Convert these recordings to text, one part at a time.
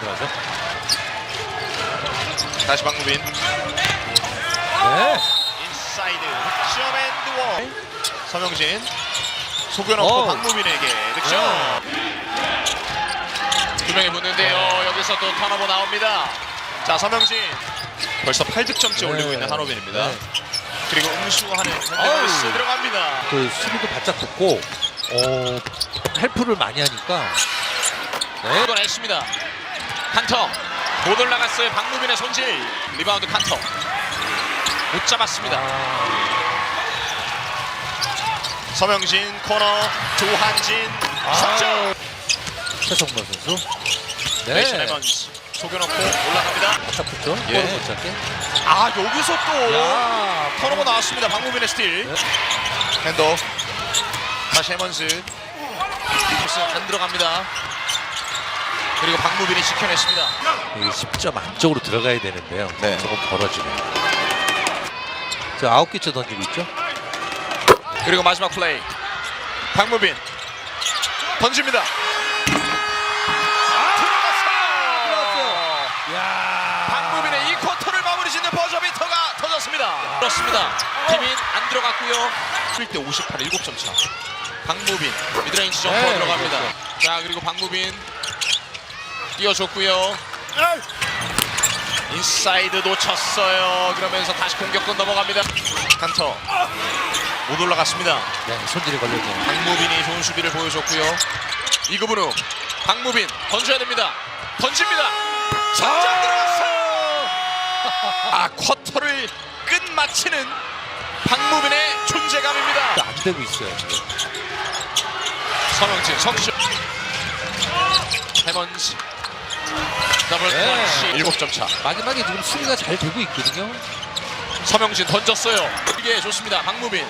들어가죠. 다시 박무빈 네. 인사이드 득점 앤드 원 서명진 속여놓고. 박무빈에게 득점 두 명이 붙는데요 여기서 또 턴오버 나옵니다 자 서명진 벌써 8득점째 올리고 네. 있는 한호빈입니다 네. 그리고 응수하는. 현대모비스 들어갑니다 그 수비도 바짝 붙고 어, 헬프를 많이 하니까 네. 걷어냈습니다 칸터. 못 올라갔어요. 박무빈의 손질 리바운드 칸터. 못 잡았습니다. 서명진 코너. 조한진. 석점. 최성범 선수. 메이션 네. 에먼스 속여놓고 올라갑니다. 붙죠. 예. 골을 못 잡게. 아 여기서 또 야. 턴오버 나왔습니다. 박무빈의 스틸. 네. 핸더 다시 에먼스. 안 들어갑니다 그리고 박무빈이 지켜냈습니다. 이게 10점 안쪽으로 들어가야 되는데요. 네. 조금 벌어지네요. 저 아홉 개째 던지고 있죠. 그리고 마지막 플레이. 박무빈 던집니다. 아. 박무빈의 이 쿼터를 마무리 짓는 버저비터가 터졌습니다. 그렇습니다. 김인 안 들어갔고요. 7대 58 7점 차 박무빈 미드레인지 점퍼 네, 들어갑니다. 자 그리고 박무빈 띄워줬고요 인사이드 놓쳤어요 그러면서 다시 공격권 넘어갑니다 한터 못 올라갔습니다 네, 손질이 걸렸네요. 박무빈이 좋은 수비를 보여줬고요. 이급으로 박무빈 던져야 됩니다. 던집니다. 장장 들어갔어요. 아 쿼터를 끝마치는 박무빈의 존재감입니다. 안 되고 있어요. 지금. 서명진 석점. 해먼지 더블 네. 클러치 7점 차. 마지막에 지금 수비가 잘 되고 있거든요. 서명진 던졌어요. 이게 좋습니다. 박무빈.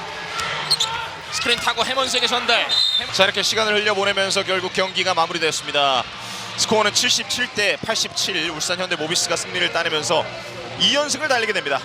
스크린 타고 해먼스에게 전달. 자 이렇게 시간을 흘려보내면서 결국 경기가 마무리됐습니다. 스코어는 77 대 87 울산 현대 모비스가 승리를 따내면서 2연승을 달리게 됩니다.